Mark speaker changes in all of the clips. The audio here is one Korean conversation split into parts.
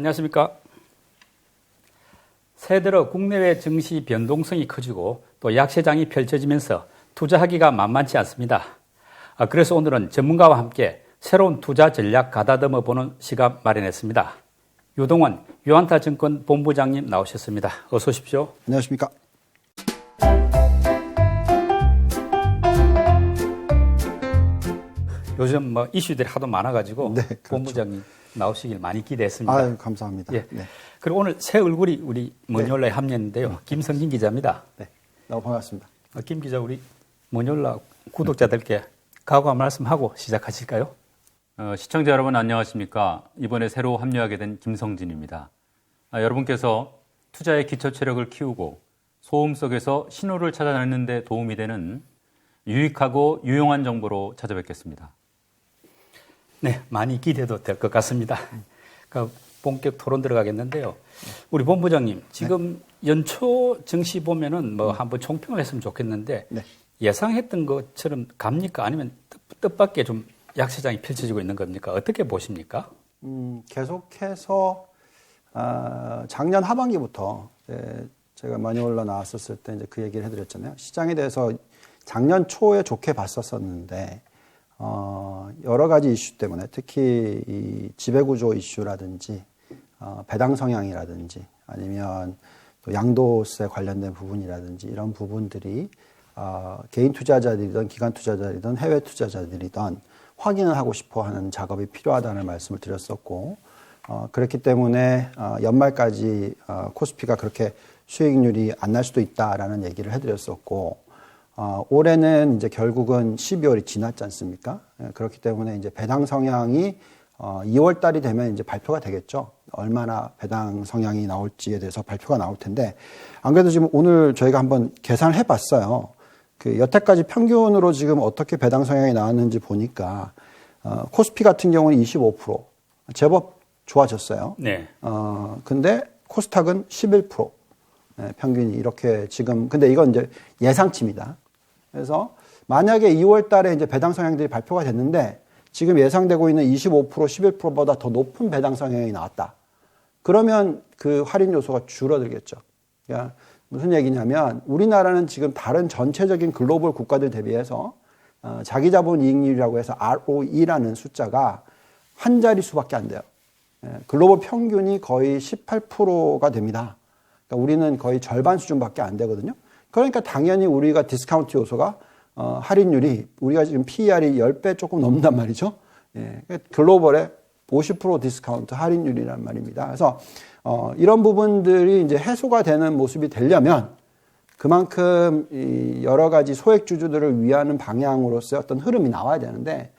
Speaker 1: 안녕하십니까. 새 들어 국내외 증시 변동성이 커지고 또 약세장이 펼쳐지면서 투자하기가 만만치 않습니다. 아, 그래서 오늘은 전문가와 함께 새로운 투자 전략 가다듬어 보는 시간 마련했습니다. 유동원 유한타 증권 본부장님 나오셨습니다. 어서 오십시오.
Speaker 2: 안녕하십니까.
Speaker 1: 요즘 뭐 이슈들이 하도 많아가지고
Speaker 2: 네, 그렇죠.
Speaker 1: 본부장님 나오시길 많이 기대했습니다.
Speaker 2: 아유, 감사합니다.
Speaker 1: 예.
Speaker 2: 네.
Speaker 1: 그리고 오늘 새 얼굴이 우리 먼yor라에 합류했는데요. 김성진 기자입니다.
Speaker 2: 네. 너무 반갑습니다.
Speaker 1: 어, 김 기자 우리 먼yor라 구독자들께 각오한 말씀하고 시작하실까요?
Speaker 3: 어, 시청자 여러분 안녕하십니까? 이번에 새로 합류하게 된 김성진입니다. 아, 여러분께서 투자의 기초 체력을 키우고 소음 속에서 신호를 찾아내는 데 도움이 되는 유익하고 유용한 정보로 찾아뵙겠습니다.
Speaker 1: 네, 많이 기대도 될 것 같습니다. 그러니까 본격 토론 들어가겠는데요. 우리 본부장님, 지금 연초 증시 보면은 뭐 한번 총평을 했으면 좋겠는데
Speaker 2: 네.
Speaker 1: 예상했던 것처럼 갑니까? 아니면 뜻- 뜻밖의 좀 약세장이 펼쳐지고 있는 겁니까? 어떻게 보십니까?
Speaker 2: 음, 계속해서 아, 작년 하반기부터 이제 제가 많이 올라 나왔었을 때 이제 그 얘기를 해드렸잖아요. 시장에 대해서 작년 초에 좋게 봤었었는데 어, 여러 가지 이슈 때문에 특히 이 지배구조 이슈라든지 어, 배당 성향이라든지 아니면 또 양도세 관련된 부분이라든지 이런 부분들이 어, 개인 투자자들이든 기관 투자자들이든 해외 투자자들이든 확인을 하고 싶어 하는 작업이 필요하다는 말씀을 드렸었고 어, 그렇기 때문에 어, 연말까지 어, 코스피가 그렇게 수익률이 안 날 수도 있다라는 얘기를 해드렸었고 어, 올해는 이제 결국은 12월이 지났지 않습니까? 예, 그렇기 때문에 이제 배당 성향이 어, 2월 달이 되면 이제 발표가 되겠죠. 얼마나 배당 성향이 나올지에 대해서 발표가 나올 텐데 안 그래도 지금 오늘 저희가 한번 계산을 해봤어요. 그 여태까지 평균으로 지금 어떻게 배당 성향이 나왔는지 보니까 어, 코스피 같은 경우는 25% 제법 좋아졌어요.
Speaker 1: 네.
Speaker 2: 어, 근데 코스닥은 11% 예, 평균이 이렇게 지금 근데 이건 이제 예상치입니다. 그래서 만약에 2월 달에 이제 배당 성향들이 발표가 됐는데 지금 예상되고 있는 25% 11%보다 더 높은 배당 성향이 나왔다. 그러면 그 할인 요소가 줄어들겠죠. 그러니까 무슨 얘기냐면 우리나라는 지금 다른 전체적인 글로벌 국가들 대비해서 어, 자기 자본 이익률이라고 해서 ROE라는 숫자가 한 자리 수밖에 안 돼요. 예, 글로벌 평균이 거의 18%가 됩니다. 그러니까 우리는 거의 절반 수준밖에 안 되거든요. 그러니까 당연히 우리가 디스카운트 요소가 어, 할인율이 우리가 지금 PER이 10배 조금 넘는단 말이죠. 예, 그러니까 글로벌의 50% 디스카운트 할인율이란 말입니다. 그래서 어, 이런 부분들이 이제 해소가 되는 모습이 되려면 그만큼 이 여러 가지 소액 주주들을 위하는 방향으로서의 어떤 흐름이 나와야 되는데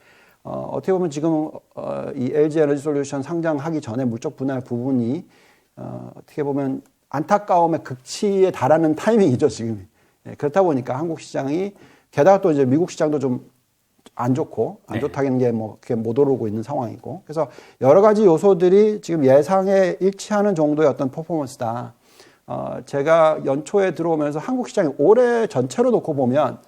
Speaker 2: 어, 어떻게 보면 지금 어, 이 LG 에너지 솔루션 상장하기 전에 물적 분할 부분이 어, 어떻게 보면 안타까움의 극치에 달하는 타이밍이죠 지금. 예, 그렇다 보니까 한국 시장이 게다가 또 이제 미국 시장도 좀 안 좋고 안
Speaker 1: 네.
Speaker 2: 좋다는 게뭐 그렇게 못 오르고 있는 상황이고 그래서 여러 가지 요소들이 지금 예상에 일치하는 정도의 어떤 퍼포먼스다. 어, 제가 연초에 들어오면서 한국 시장이 올해 전체로 놓고 보면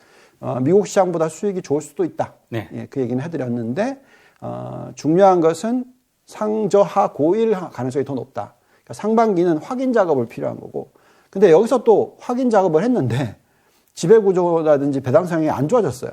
Speaker 2: 어, 미국 시장보다 수익이 좋을 수도 있다.
Speaker 1: 네.
Speaker 2: 예, 그 얘기는 해드렸는데 어, 중요한 것은 상저하 고일 가능성이 더 높다. 그러니까 상반기는 확인 작업을 필요한 거고. 근데 여기서 또 확인 작업을 했는데 지배 구조라든지 배당 성향이 안 좋아졌어요.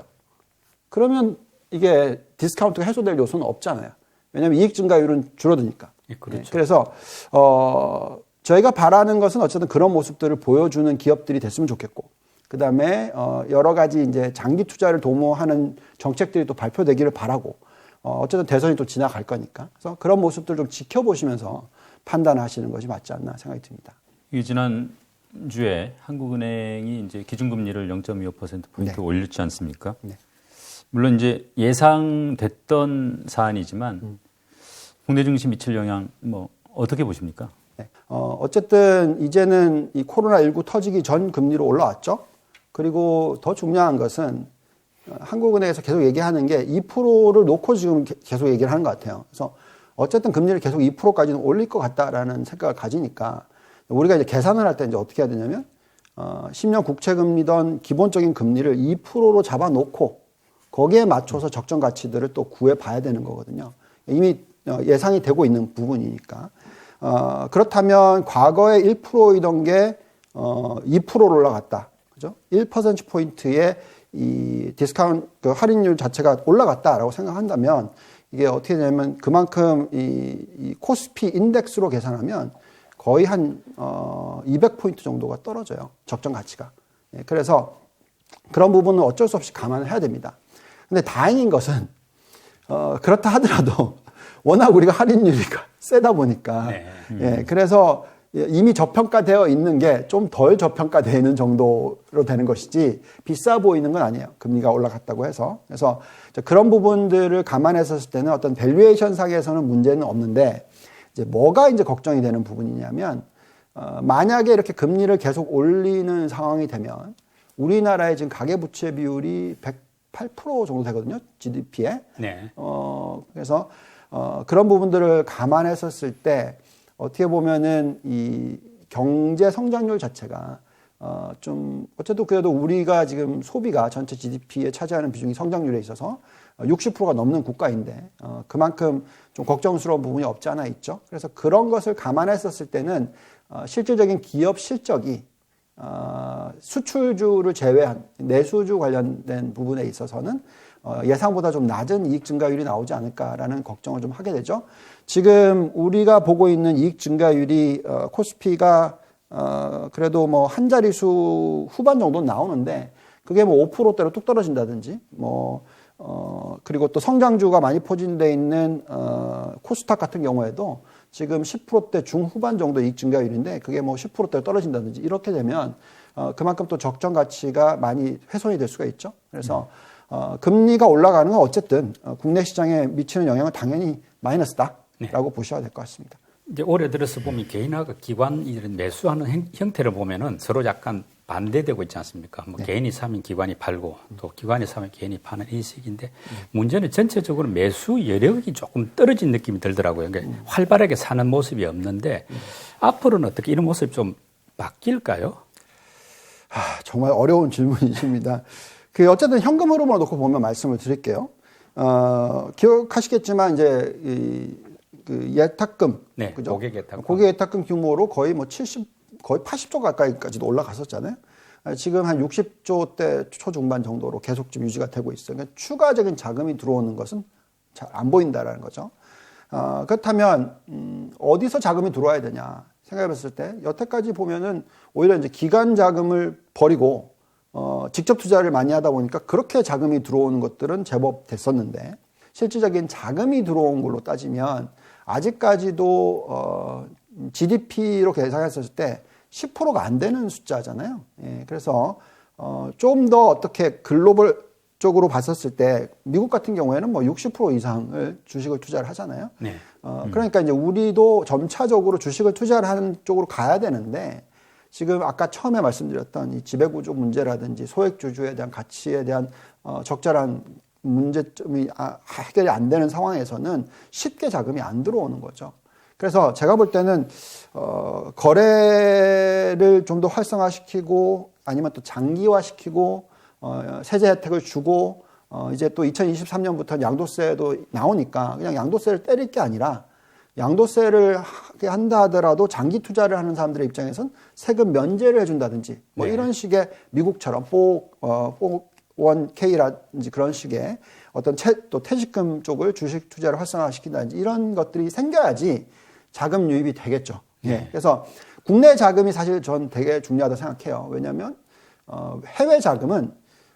Speaker 2: 그러면 이게 디스카운트가 해소될 요소는 없잖아요. 왜냐하면 이익 증가율은 줄어드니까.
Speaker 1: 예, 그렇죠.
Speaker 2: 예, 그래서 어 저희가 바라는 것은 어쨌든 그런 모습들을 보여주는 기업들이 됐으면 좋겠고, 그 다음에 어 여러 가지 이제 장기 투자를 도모하는 정책들이 또 발표되기를 바라고, 어 어쨌든 대선이 또 지나갈 거니까, 그래서 그런 모습들 좀 지켜보시면서 판단하시는 것이 맞지 않나 생각이 듭니다.
Speaker 3: 이 지난 주에 한국은행이 이제 기준금리를 0.25% 포인트
Speaker 2: 네.
Speaker 3: 올렸지 않습니까?
Speaker 2: 네.
Speaker 3: 물론 이제 예상됐던 사안이지만 국내 증시 미칠 영향 뭐 어떻게 보십니까?
Speaker 2: 네. 어, 어쨌든 이제는 이 코로나19 터지기 전 금리로 올라왔죠. 그리고 더 중요한 것은 어, 한국은행에서 계속 얘기하는 게 2%를 놓고 지금 게- 계속 얘기를 하는 것 같아요. 그래서 어쨌든 금리를 계속 2%까지는 올릴 것 같다라는 생각을 가지니까 우리가 이제 계산을 할 때 이제 어떻게 해야 되냐면 어, 10년 국채 금리던 기본적인 금리를 2%로 잡아놓고 거기에 맞춰서 적정 가치들을 또 구해 봐야 되는 거거든요. 이미 어, 예상이 되고 있는 부분이니까. 어, 그렇다면 과거에 1%이던 게 어, 2%로 올라갔다. 그죠? 1% 포인트의 이 디스카운트 그 할인율 자체가 올라갔다라고 생각한다면 이게 어떻게 되냐면 그만큼 이, 이 코스피 인덱스로 계산하면 거의 한 어, 200포인트 정도가 떨어져요. 적정 가치가. 예, 그래서 그런 부분은 어쩔 수 없이 감안을 해야 됩니다. 근데 다행인 것은 어, 그렇다 하더라도 워낙 우리가 할인율이 세다 보니까
Speaker 1: 네.
Speaker 2: 예, 그래서 이미 저평가되어 있는 게 좀 덜 저평가되는 정도로 되는 것이지 비싸 보이는 건 아니에요. 금리가 올라갔다고 해서. 그래서 그런 부분들을 감안했었을 때는 어떤 밸류에이션 상에서는 문제는 없는데 이제 뭐가 이제 걱정이 되는 부분이냐면 어, 만약에 이렇게 금리를 계속 올리는 상황이 되면 우리나라의 지금 가계부채 비율이 108% 정도 되거든요. GDP에.
Speaker 1: 네.
Speaker 2: 어, 그래서 어, 그런 부분들을 감안했었을 때 어떻게 보면은 이 경제 성장률 자체가 어, 좀 어쨌든 그래도 우리가 지금 소비가 전체 GDP에 차지하는 비중이 성장률에 있어서 60%가 넘는 국가인데 어, 그만큼 좀 걱정스러운 부분이 없지 않아 있죠. 그래서 그런 것을 감안했었을 때는 어, 실질적인 기업 실적이 어, 수출주를 제외한 내수주 관련된 부분에 있어서는 어, 예상보다 좀 낮은 이익 증가율이 나오지 않을까라는 걱정을 좀 하게 되죠. 지금 우리가 보고 있는 이익 증가율이 어, 코스피가 어, 그래도 뭐 한 자릿수 후반 정도 나오는데 그게 뭐 5%대로 뚝 떨어진다든지 뭐 어, 그리고 또 성장주가 많이 포진돼 있는 어, 코스닥 같은 경우에도 지금 10%대 중후반 정도 이익 증가율인데 그게 뭐 10%대로 떨어진다든지 이렇게 되면 어, 그만큼 또 적정 가치가 많이 훼손이 될 수가 있죠. 그래서 어, 금리가 올라가는 건 어쨌든 어, 국내 시장에 미치는 영향은 당연히 마이너스다라고 보셔야 될 것 같습니다.
Speaker 1: 이제 올해 들어서 보면 개인하고 기관 이런 매수하는 행- 형태를 보면은 서로 약간 반대되고 있지 않습니까? 뭐 개인이 사면 기관이 팔고 또 기관이 사면 개인이 파는 인식인데 문제는 전체적으로 매수 여력이 조금 떨어진 느낌이 들더라고요. 그러니까 활발하게 사는 모습이 없는데 앞으로는 어떻게 이런 모습이 좀 바뀔까요?
Speaker 2: 아, 정말 어려운 질문이십니다. 그 어쨌든 현금 흐름으로 놓고 보면 말씀을 드릴게요. 어, 기억하시겠지만 이제 이, 그 예탁금,
Speaker 1: 네,
Speaker 2: 그죠?
Speaker 1: 고객 예탁금.
Speaker 2: 고객 예탁금 규모로 거의 뭐 70, 거의 80조 가까이까지도 올라갔었잖아요. 아, 지금 한 60조 대 초중반 정도로 계속 좀 유지가 되고 있어요. 그러니까 추가적인 자금이 들어오는 것은 잘 안 보인다라는 거죠. 어, 그렇다면 음, 어디서 자금이 들어와야 되냐 생각해 봤을 때 여태까지 보면은 오히려 이제 기관 자금을 버리고 어, 직접 투자를 많이 하다 보니까 그렇게 자금이 들어오는 것들은 제법 됐었는데 실질적인 자금이 들어온 걸로 따지면 아직까지도 어, GDP로 계산했을 때 10%가 안 되는 숫자잖아요. 예, 그래서 어, 좀 더 어떻게 글로벌 쪽으로 봤었을 때 미국 같은 경우에는 뭐 60% 이상을 주식을 투자를 하잖아요.
Speaker 1: 네.
Speaker 2: 어, 그러니까 이제 우리도 점차적으로 주식을 투자를 하는 쪽으로 가야 되는데 지금 아까 처음에 말씀드렸던 이 지배구조 문제라든지 소액주주에 대한 가치에 대한 어, 적절한 문제점이 아, 해결이 안 되는 상황에서는 쉽게 자금이 안 들어오는 거죠. 그래서 제가 볼 때는 어, 거래를 좀 더 활성화시키고 아니면 또 장기화시키고 어, 세제 혜택을 주고 어, 이제 또 2023년부터 양도세도 나오니까 그냥 양도세를 때릴 게 아니라 양도세를 하게 한다 하더라도 장기 투자를 하는 사람들의 입장에선 세금 면제를 해준다든지 뭐
Speaker 1: 네.
Speaker 2: 이런 식의 미국처럼 4, 어, 401k라든지 그런 식의 어떤 채, 또 퇴직금 쪽을 주식 투자를 활성화시킨다든지 이런 것들이 생겨야지 자금 유입이 되겠죠. 예. 그래서 국내 자금이 사실 전 되게 중요하다고 생각해요. 왜냐하면 어, 해외 자금은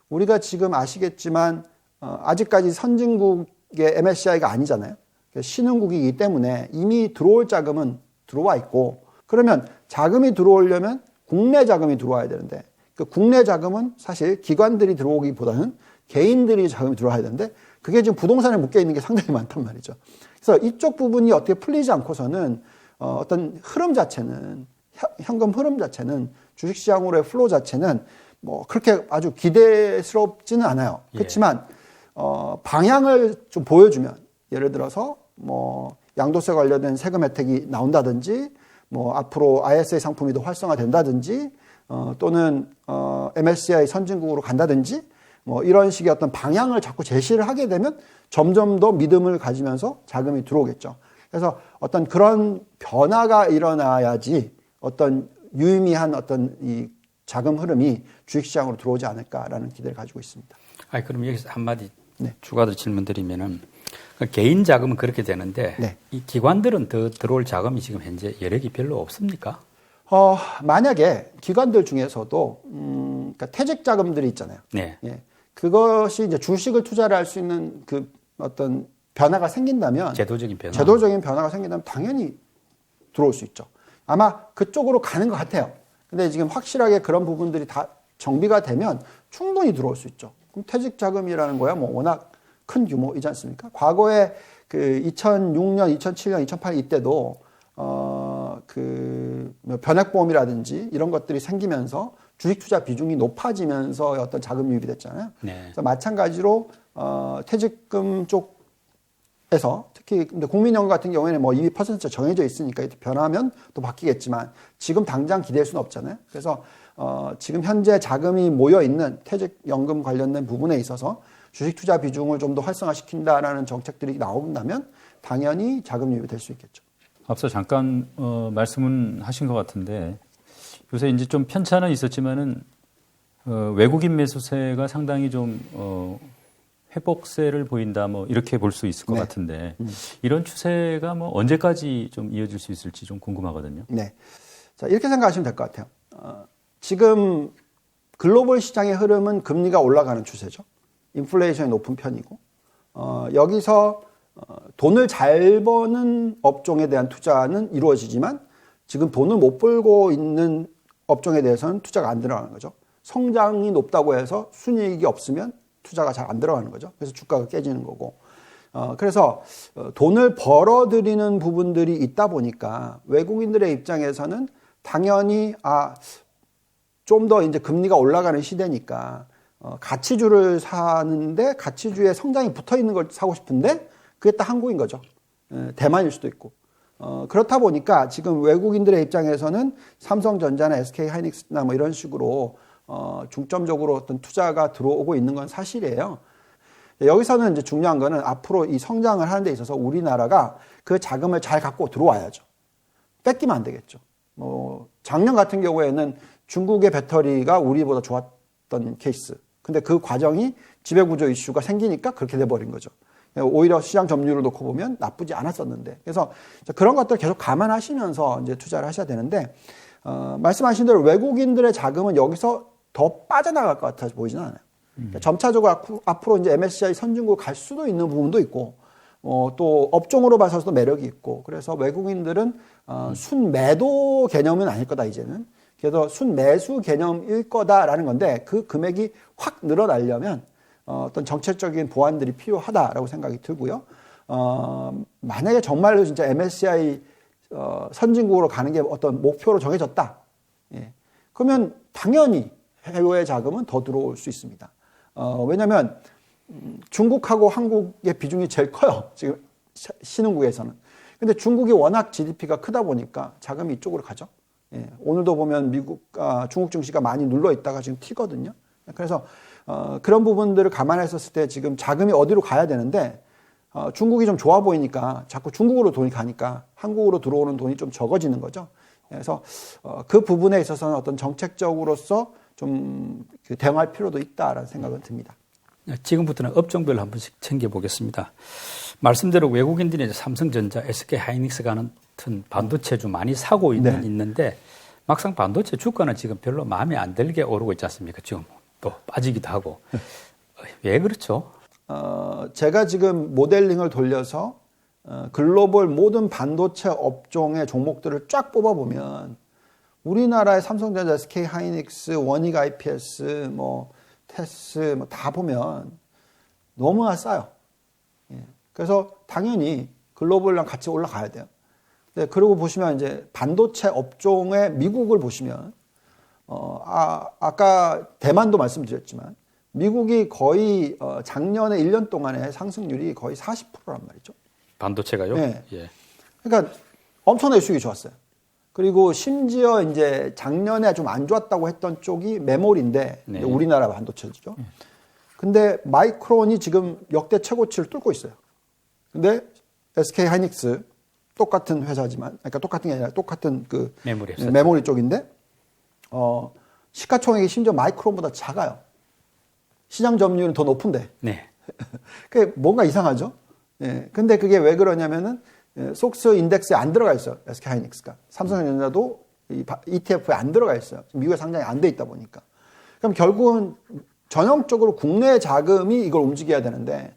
Speaker 2: 우리가 지금 아시겠지만 어, 아직까지 선진국의 MSCI가 아니잖아요. 신흥국이기 때문에 이미 들어올 자금은 들어와 있고 그러면 자금이 들어오려면 국내 자금이 들어와야 되는데 그 국내 자금은 사실 기관들이 들어오기보다는 개인들이 자금이 들어와야 되는데 그게 지금 부동산에 묶여 있는 게 상당히 많단 말이죠. 그래서 이쪽 부분이 어떻게 풀리지 않고서는 어, 어떤 흐름 자체는 현- 현금 흐름 자체는 주식시장으로의 플로 자체는 뭐 그렇게 아주 기대스럽지는 않아요.
Speaker 1: 예.
Speaker 2: 그렇지만 어, 방향을 좀 보여주면 예를 들어서 뭐 양도세 관련된 세금 혜택이 나온다든지 뭐 앞으로 ISA 상품이 더 활성화된다든지 어, 또는 어, MSCI 선진국으로 간다든지 뭐 이런 식의 어떤 방향을 자꾸 제시를 하게 되면 점점 더 믿음을 가지면서 자금이 들어오겠죠. 그래서 어떤 그런 변화가 일어나야지 어떤 유의미한 어떤 이 자금 흐름이 주식시장으로 들어오지 않을까라는 기대를 가지고 있습니다.
Speaker 1: 아, 그럼 여기서 한마디
Speaker 2: 네.
Speaker 1: 추가로 질문드리면은 그 개인 자금은 그렇게 되는데
Speaker 2: 네.
Speaker 1: 이 기관들은 더 들어올 자금이 지금 현재 여력이 별로 없습니까?
Speaker 2: 어, 만약에 기관들 중에서도 음, 그러니까 퇴직 자금들이 있잖아요.
Speaker 1: 네.
Speaker 2: 예. 그것이 이제 주식을 투자를 할 수 있는 그 어떤 변화가 생긴다면
Speaker 1: 제도적인 변화.
Speaker 2: 제도적인 변화가 생긴다면 당연히 들어올 수 있죠. 아마 그쪽으로 가는 것 같아요. 근데 지금 확실하게 그런 부분들이 다 정비가 되면 충분히 들어올 수 있죠. 그럼 퇴직 자금이라는 거야 뭐 워낙 큰 규모이지 않습니까? 과거에 그 2006년, 2007년, 2008 이때도 어그 뭐 변액보험이라든지 이런 것들이 생기면서 주식 투자 비중이 높아지면서 어떤 자금 유입이 됐잖아요.
Speaker 1: 네.
Speaker 2: 그래서 마찬가지로 어 퇴직금 쪽 에서 특히 근데 국민연금 같은 경우에는 뭐 이미 퍼센트가 정해져 있으니까 변하면 또 바뀌겠지만 지금 당장 기대할 수는 없잖아요. 그래서 어 지금 현재 자금이 모여 있는 퇴직연금 관련된 부분에 있어서 주식 투자 비중을 좀 더 활성화시킨다라는 정책들이 나온다면 당연히 자금 유입이 될 수 있겠죠.
Speaker 3: 앞서 잠깐 어, 말씀은 하신 것 같은데 요새 이제 좀 편차는 있었지만은 어, 외국인 매수세가 상당히 좀 어, 회복세를 보인다 뭐 이렇게 볼 수 있을 것
Speaker 2: 네.
Speaker 3: 같은데 이런 추세가 뭐 언제까지 좀 이어질 수 있을지 좀 궁금하거든요.
Speaker 2: 네. 자, 이렇게 생각하시면 될 것 같아요. 어, 지금 글로벌 시장의 흐름은 금리가 올라가는 추세죠. 인플레이션이 높은 편이고, 어, 여기서 어, 돈을 잘 버는 업종에 대한 투자는 이루어지지만 지금 돈을 못 벌고 있는 업종에 대해서는 투자가 안 들어가는 거죠. 성장이 높다고 해서 순이익이 없으면 투자가 잘 안 들어가는 거죠. 그래서 주가가 깨지는 거고. 어, 그래서 어, 돈을 벌어들이는 부분들이 있다 보니까 외국인들의 입장에서는 당연히 아, 좀 더 이제 금리가 올라가는 시대니까 어, 가치주를 사는데 가치주에 성장이 붙어 있는 걸 사고 싶은데 그게 딱 한국인 거죠. 에, 대만일 수도 있고. 어, 그렇다 보니까 지금 외국인들의 입장에서는 삼성전자나 SK 하이닉스나 뭐 이런 식으로 어, 중점적으로 어떤 투자가 들어오고 있는 건 사실이에요. 여기서는 이제 중요한 거는 앞으로 이 성장을 하는 데 있어서 우리나라가 그 자금을 잘 갖고 들어와야죠. 뺏기면 안 되겠죠. 뭐 작년 같은 경우에는 중국의 배터리가 우리보다 좋았던 케이스. 근데 그 과정이 지배구조 이슈가 생기니까 그렇게 돼버린 거죠. 오히려 시장 점유율을 놓고 보면 나쁘지 않았었는데. 그래서 그런 것들 계속 감안하시면서 이제 투자를 하셔야 되는데, 어, 말씀하신 대로 외국인들의 자금은 여기서 더 빠져나갈 것 같아 보이지는 않아요. 그러니까 점차적으로 앞으로- 이제 MSCI 선진국 갈 수도 있는 부분도 있고, 어, 또 업종으로 봐서도 매력이 있고, 그래서 외국인들은 어, 순매도 개념은 아닐 거다 이제는. 그래서 순매수 개념일 거다라는 건데 그 금액이 확 늘어나려면 어, 어떤 정책적인 보완들이 필요하다라고 생각이 들고요. 어, 만약에 정말로 진짜 MSCI 어, 선진국으로 가는 게 어떤 목표로 정해졌다. 예. 그러면 당연히 해외 자금은 더 들어올 수 있습니다. 어, 왜냐하면 음, 중국하고 한국의 비중이 제일 커요. 지금 시- 신흥국에서는. 근데 중국이 워낙 GDP가 크다 보니까 자금이 이쪽으로 가죠. 예, 오늘도 보면 미국, 아, 중국 증시가 많이 눌러 있다가 지금 튀거든요. 그래서 어, 그런 부분들을 감안했었을 때 지금 자금이 어디로 가야 되는데 어, 중국이 좀 좋아 보이니까 자꾸 중국으로 돈이 가니까 한국으로 들어오는 돈이 좀 적어지는 거죠. 그래서 어, 그 부분에 있어서는 어떤 정책적으로서 좀그 대응할 필요도 있다라는 생각은 듭니다.
Speaker 1: 지금부터는 업종별로 한 번씩 챙겨보겠습니다. 말씀대로 외국인들이 삼성전자, SK 하이닉스 같은 반도체주 많이 사고 있는,
Speaker 2: 네.
Speaker 1: 있는데 막상 반도체 주가는 지금 별로 마음에 안 들게 오르고 있지 않습니까? 지금 또 빠지기도 하고. 왜 그렇죠?
Speaker 2: 어, 제가 지금 모델링을 돌려서 어, 글로벌 모든 반도체 업종의 종목들을 쫙 뽑아보면 우리나라의 삼성전자, SK 하이닉스, 원익 IPS, 뭐 테스 뭐 다 보면 너무나 싸요. 예. 그래서 당연히 글로벌랑 같이 올라가야 돼요. 네, 그리고 보시면 이제 반도체 업종의 미국을 보시면 어, 아, 아까 대만도 말씀드렸지만 미국이 거의 어, 작년에 1년 동안의 상승률이 거의 40%란 말이죠.
Speaker 1: 반도체가요?
Speaker 2: 네.
Speaker 1: 예.
Speaker 2: 그러니까 엄청나게 수익이 좋았어요. 그리고 심지어 이제 작년에 좀 안 좋았다고 했던 쪽이 메모리인데
Speaker 1: 네.
Speaker 2: 우리나라 반도체죠. 근데 마이크론이 지금 역대 최고치를 뚫고 있어요. 근데 SK 하이닉스 똑같은 회사지만, 그러니까 똑같은 게 아니라 똑같은 그
Speaker 1: 메모리 회사.
Speaker 2: 메모리 쪽인데, 어, 시가총액이 심지어 마이크론보다 작아요. 시장 점유율은 더 높은데.
Speaker 1: 네.
Speaker 2: 그게 뭔가 이상하죠? 예. 근데 그게 왜 그러냐면은, 예, 속스 인덱스에 안 들어가 있어요. SK 하이닉스가. 삼성전자도 이 바- ETF에 안 들어가 있어요. 미국에 상장이 안 돼 있다 보니까. 그럼 결국은 전형적으로 국내 자금이 이걸 움직여야 되는데,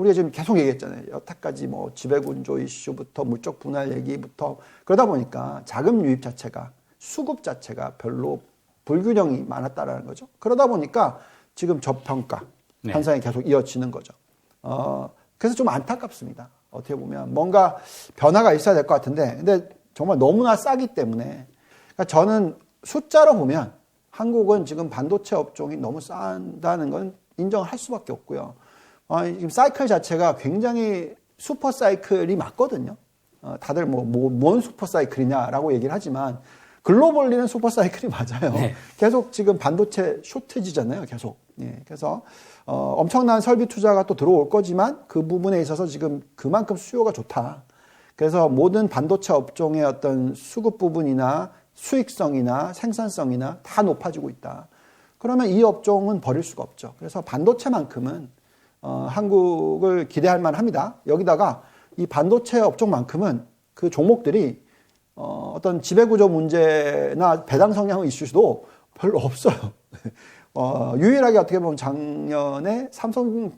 Speaker 2: 우리가 지금 계속 얘기했잖아요. 여태까지 뭐 지배구조 이슈부터 물적 분할 얘기부터 그러다 보니까 자금 유입 자체가 수급 자체가 별로 불균형이 많았다라는 거죠. 그러다 보니까 지금 저평가
Speaker 1: 네.
Speaker 2: 현상이 계속 이어지는 거죠. 어, 그래서 좀 안타깝습니다. 어떻게 보면 뭔가 변화가 있어야 될 것 같은데, 근데 정말 너무나 싸기 때문에, 그러니까 저는 숫자로 보면 한국은 지금 반도체 업종이 너무 싼다는 건 인정을 할 수밖에 없고요. 어, 지금 사이클 자체가 굉장히 슈퍼 사이클이 맞거든요. 어, 다들 뭐, 뭐, 뭔 슈퍼 사이클이냐라고 얘기를 하지만, 글로벌리는 슈퍼 사이클이 맞아요.
Speaker 1: 네.
Speaker 2: 계속 지금 반도체 쇼트지잖아요, 계속. 예, 그래서 어, 엄청난 설비 투자가 또 들어올 거지만 그 부분에 있어서 지금 그만큼 수요가 좋다. 그래서 모든 반도체 업종의 어떤 수급 부분이나 수익성이나 생산성이나 다 높아지고 있다. 그러면 이 업종은 버릴 수가 없죠. 그래서 반도체만큼은 어, 한국을 기대할 만합니다. 여기다가 이 반도체 업종만큼은 그 종목들이 어, 어떤 지배구조 문제나 배당 성향 이슈도 별로 없어요. 어, 유일하게 어떻게 보면 작년에 삼성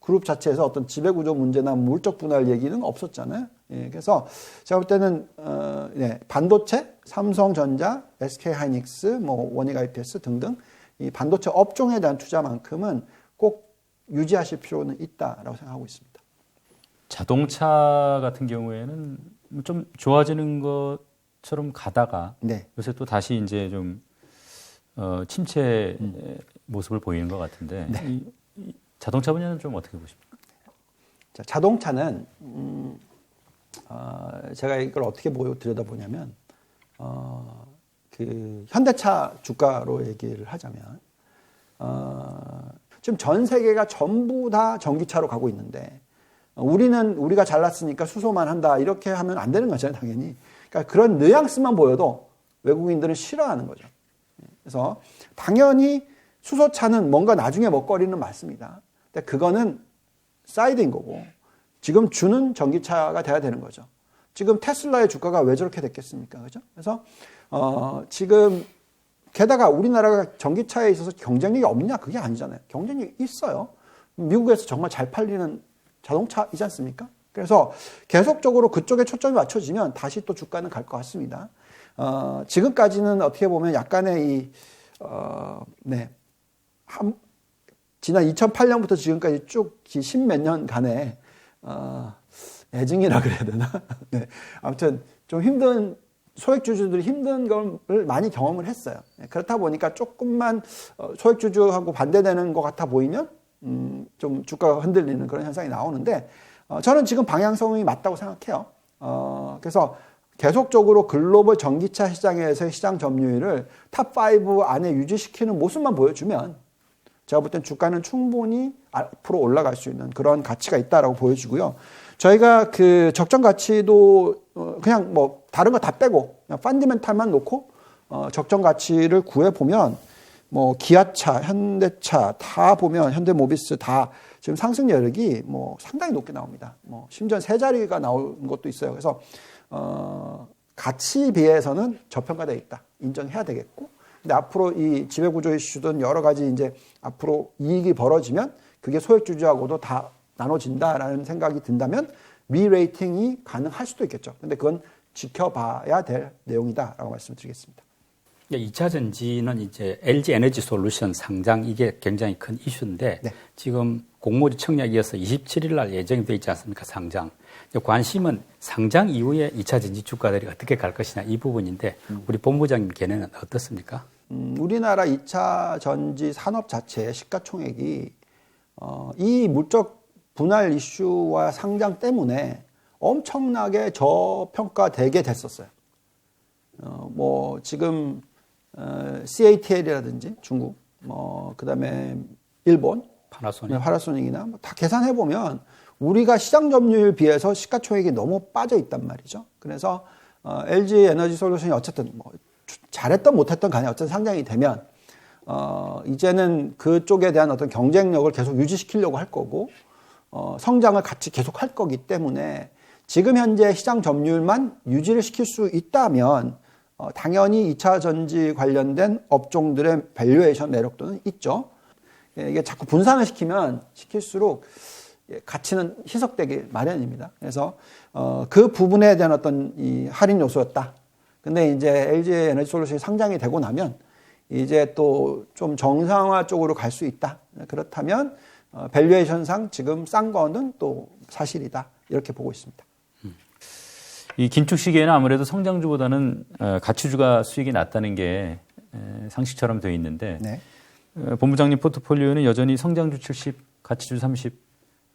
Speaker 2: 그룹 자체에서 어떤 지배구조 문제나 물적 분할 얘기는 없었잖아요. 예, 그래서 제가 볼 때는 어, 네, 반도체, 삼성전자, SK 하이닉스, 뭐 원익 IPS 등등 이 반도체 업종에 대한 투자만큼은 꼭 유지하실 필요는 있다라고 생각하고 있습니다.
Speaker 3: 자동차 같은 경우에는 좀 좋아지는 것처럼 가다가
Speaker 2: 네.
Speaker 3: 요새 또 다시 이제 좀 어, 침체 모습을 보이는 것 같은데 이, 이 자동차 분야는 좀 어떻게 보십니까?
Speaker 2: 자, 자동차는 음, 어, 제가 이걸 어떻게 보 들여다보냐면 어, 그 현대차 주가로 얘기를 하자면 어, 지금 전 세계가 전부 다 전기차로 가고 있는데 어, 우리는 우리가 잘났으니까 수소만 한다 이렇게 하면 안 되는 거잖아요 당연히 그러니까 그런 뉘앙스만 보여도 외국인들은 싫어하는 거죠 그래서 당연히 수소차는 뭔가 나중에 먹거리는 맞습니다 근데 그거는 사이드인 거고 지금 주는 전기차가 돼야 되는 거죠. 지금 테슬라의 주가가 왜 저렇게 됐겠습니까? 그죠? 그래서 어, 지금 게다가 우리나라가 전기차에 있어서 경쟁력이 없냐? 그게 아니잖아요. 경쟁력이 있어요. 미국에서 정말 잘 팔리는 자동차이지 않습니까? 그래서 계속적으로 그쪽에 초점이 맞춰지면 다시 또 주가는 갈 것 같습니다. 어, 지금까지는 어떻게 보면 약간의 이, 어, 네. 한, 지난 2008년부터 지금까지 쭉 십몇 년간의 어, 애증이라 그래야 되나? 네. 아무튼 좀 힘든 소액주주들이 힘든 걸 많이 경험을 했어요. 네, 그렇다 보니까 조금만 어, 소액주주하고 반대되는 것 같아 보이면 음, 좀 주가가 흔들리는 그런 현상이 나오는데 어, 저는 지금 방향성이 맞다고 생각해요. 어, 그래서 계속적으로 글로벌 전기차 시장에서의 시장 점유율을 탑5 안에 유지시키는 모습만 보여주면 제가 볼 땐 주가는 충분히 앞으로 올라갈 수 있는 그런 가치가 있다라고 보여지고요. 저희가 그 적정 가치도 어, 그냥 뭐 다른 거 다 빼고 그냥 펀디멘탈만 놓고 어 적정 가치를 구해 보면 뭐 기아차, 현대차 다 보면 현대모비스 다 지금 상승 여력이 뭐 상당히 높게 나옵니다. 뭐 심지어 세 자리가 나온 것도 있어요. 그래서 어 가치 비해서는 저평가되어 있다. 인정해야 되겠고 근데 앞으로 이 지배 구조 이슈든 여러 가지 이제 앞으로 이익이 벌어지면 그게 소액 주주하고도 다 나눠진다라는 생각이 든다면 미레이팅이 가능할 수도 있겠죠. 근데 그건 지켜봐야 될 내용이다라고 말씀드리겠습니다.
Speaker 1: 2차 전지는 이제 LG 에너지 솔루션 상장 이게 굉장히 큰 이슈인데
Speaker 2: 네.
Speaker 1: 지금 공모주 청약 이어서 27일 날 예정이 되어 있지 않습니까? 상장. 관심은 상장 이후에 2차 전지 주가들이 어떻게 갈 것이냐 이 부분인데 우리 본부장님 견해는 어떻습니까?
Speaker 2: 음, 우리나라 2차 전지 산업 자체의 시가총액이 어, 이 물적 분할 이슈와 상장 때문에 엄청나게 저평가되게 됐었어요. 어, 뭐 지금 어, CATL이라든지 중국, 뭐 그다음에 일본,
Speaker 1: 파나소닉.
Speaker 2: 네, 파라소닉이나 뭐 다 계산해 보면 우리가 시장 점유율 비해서 시가총액이 너무 빠져 있단 말이죠. 그래서 어, LG 에너지 솔루션이 어쨌든 뭐 주- 잘했던 못했던 간에 어쨌든 상장이 되면 어, 이제는 그쪽에 대한 어떤 경쟁력을 계속 유지시키려고 할 거고 어, 성장을 같이 계속 할 거기 때문에 지금 현재 시장 점유율만 유지를 시킬 수 있다면 어, 당연히 2차 전지 관련된 업종들의 밸류에이션 매력도는 있죠. 예, 이게 자꾸 분산을 시키면 시킬수록 예, 가치는 희석되기 마련입니다. 그래서 어, 그 부분에 대한 어떤 이 할인 요소였다. 근데 이제 LG 에너지 솔루션이 상장이 되고 나면 이제 또 좀 정상화 쪽으로 갈 수 있다. 그렇다면 어, 밸류에이션상 지금 싼 거는 또 사실이다. 이렇게 보고 있습니다.
Speaker 3: 이 긴축 시기에는 아무래도 성장주보다는 어, 가치주가 수익이 낮다는 게 에, 상식처럼 되어 있는데
Speaker 2: 네.
Speaker 3: 어, 본부장님 포트폴리오는 여전히 성장주 70, 가치주 30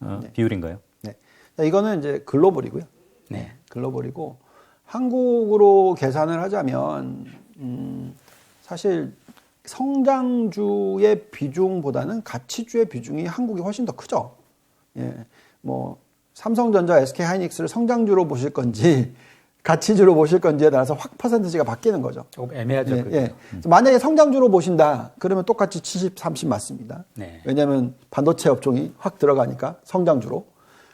Speaker 3: 어, 비율인가요?
Speaker 2: 네. 자, 이거는 이제 글로벌이고요.
Speaker 1: 네.
Speaker 2: 글로벌이고 한국으로 계산을 하자면 음, 사실 성장주의 비중보다는 가치주의 비중이 한국이 훨씬 더 크죠. 예. 뭐 삼성전자, SK 하이닉스를 성장주로 보실 건지 가치주로 보실 건지에 따라서 확 퍼센트지가 바뀌는 거죠.
Speaker 1: 조금 애매하죠.
Speaker 2: 예. 예. 만약에 성장주로 보신다, 그러면 똑같이 70, 30 맞습니다.
Speaker 1: 네.
Speaker 2: 왜냐하면 반도체 업종이 확 들어가니까 성장주로.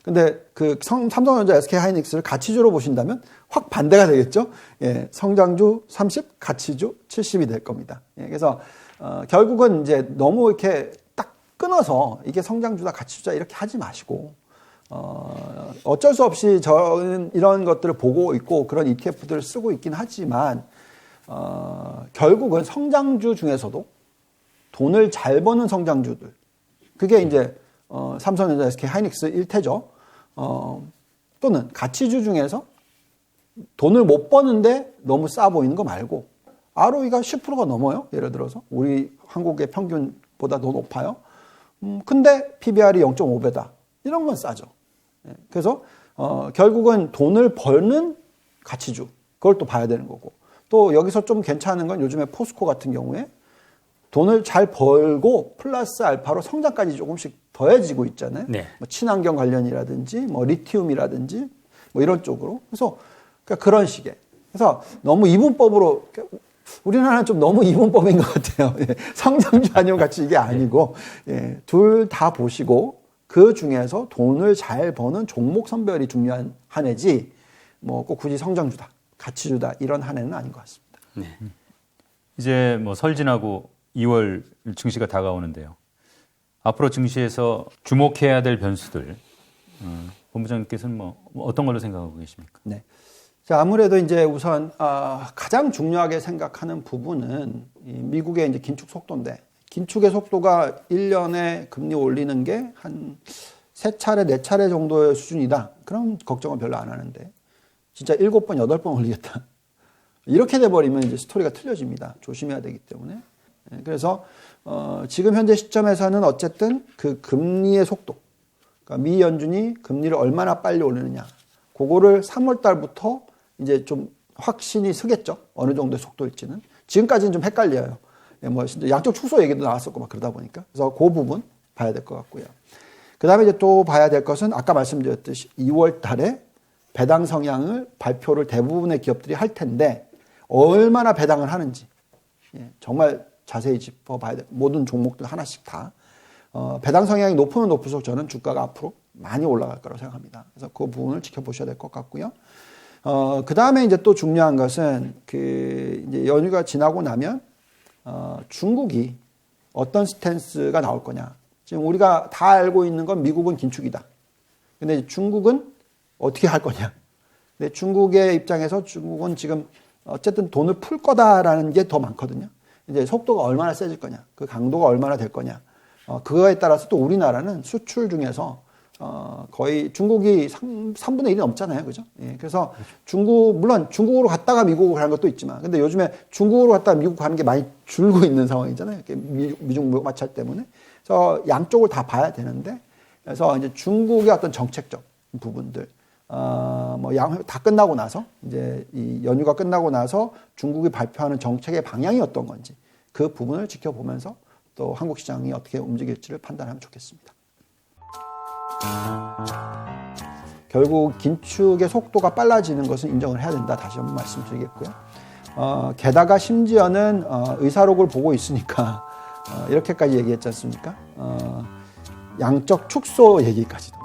Speaker 2: 근데 그 성- 삼성전자, SK 하이닉스를 가치주로 보신다면 확 반대가 되겠죠. 예, 성장주 30, 가치주 70이 될 겁니다. 예, 그래서 어, 결국은 이제 너무 이렇게 딱 끊어서 이게 성장주다, 가치주다 이렇게 하지 마시고 어, 어쩔 수 없이 저는 이런 것들을 보고 있고 그런 ETF들을 쓰고 있긴 하지만 어, 결국은 성장주 중에서도 돈을 잘 버는 성장주들 그게 이제 어, 삼성전자, SK 하이닉스 일테죠. 어, 또는 가치주 중에서 돈을 못 버는데 너무 싸 보이는 거 말고 ROE가 10%가 넘어요. 예를 들어서 우리 한국의 평균보다 더 높아요. 음, 근데 PBR이 0.5배다. 이런 건 싸죠. 예, 그래서 어, 결국은 돈을 버는 가치주 그걸 또 봐야 되는 거고 또 여기서 좀 괜찮은 건 요즘에 포스코 같은 경우에 돈을 잘 벌고 플러스 알파로 성장까지 조금씩 더해지고 있잖아요.
Speaker 1: 네.
Speaker 2: 뭐 친환경 관련이라든지 뭐 리튬이라든지 뭐 이런 쪽으로 그래서 그러니까 그런 식의 그래서 너무 이분법으로 우리나라는 좀 너무 이분법인 것 같아요. 예, 성장주 아니면 같이 이게 아니고 예, 둘 다 보시고 그 중에서 돈을 잘 버는 종목 선별이 중요한 한 해지 뭐 꼭 굳이 성장주다 가치주다 이런 한 해는 아닌 것 같습니다.
Speaker 3: 이제 뭐 설 지나고 2월 증시가 다가오는데요. 앞으로 증시에서 주목해야 될 변수들 어, 본부장님께서는 뭐 어떤 걸로 생각하고 계십니까?
Speaker 2: 네. 자, 아무래도 이제 우선 아, 가장 중요하게 생각하는 부분은 이 미국의 이제 긴축 속도인데 긴축의 속도가 1년에 금리 올리는 게 한 세 차례, 네 차례 정도의 수준이다. 그런 걱정은 별로 안 하는데 진짜 일곱 번, 여덟 번 올리겠다. 이렇게 돼버리면 이제 스토리가 틀려집니다. 조심해야 되기 때문에. 예, 그래서 어, 지금 현재 시점에서는 어쨌든 그 금리의 속도, 그러니까 미 연준이 금리를 얼마나 빨리 올리느냐, 그거를 3월 달부터 이제 좀 확신이 서겠죠. 어느 정도의 속도일지는. 지금까지는 좀 헷갈려요. 예, 뭐 진짜 양적 축소 얘기도 나왔었고 막 그러다 보니까. 그래서 그 부분 봐야 될 것 같고요. 그 다음에 이제 또 봐야 될 것은 아까 말씀드렸듯이 2월 달에 배당 성향을 발표를 대부분의 기업들이 할 텐데 얼마나 배당을 하는지 예, 정말 자세히 짚어봐야 돼. 모든 종목들 하나씩 다. 어, 배당 성향이 높으면 높을수록 저는 주가가 앞으로 많이 올라갈 거라고 생각합니다. 그래서 그 부분을 지켜보셔야 될 것 같고요. 어, 그 다음에 이제 또 중요한 것은 그 이제 연휴가 지나고 나면 어, 중국이 어떤 스탠스가 나올 거냐. 지금 우리가 다 알고 있는 건 미국은 긴축이다. 근데 중국은 어떻게 할 거냐. 근데 중국의 입장에서 중국은 지금 어쨌든 돈을 풀 거다라는 게 더 많거든요. 이제 속도가 얼마나 세질 거냐, 그 강도가 얼마나 될 거냐, 어, 그거에 따라서 또 우리나라는 수출 중에서 어, 거의 중국이 3, 3분의 1이 넘잖아요. 그죠? 예, 그래서 중국, 물론 중국으로 갔다가 미국으로 가는 것도 있지만, 근데 요즘에 중국으로 갔다가 미국 가는 게 많이 줄고 있는 상황이잖아요. 미중 마찰 때문에. 그래서 양쪽을 다 봐야 되는데, 그래서 이제 중국의 어떤 정책적 부분들, 어, 뭐, 양, 다 끝나고 나서, 이제 이 연휴가 끝나고 나서 중국이 발표하는 정책의 방향이 어떤 건지, 그 부분을 지켜보면서 또 한국 시장이 어떻게 움직일지를 판단하면 좋겠습니다. 결국 긴축의 속도가 빨라지는 것은 인정을 해야 된다. 다시 한번 말씀드리겠고요. 어, 게다가 심지어는 어, 의사록을 보고 있으니까 어, 이렇게까지 얘기했지 않습니까? 어, 양적 축소 얘기까지도.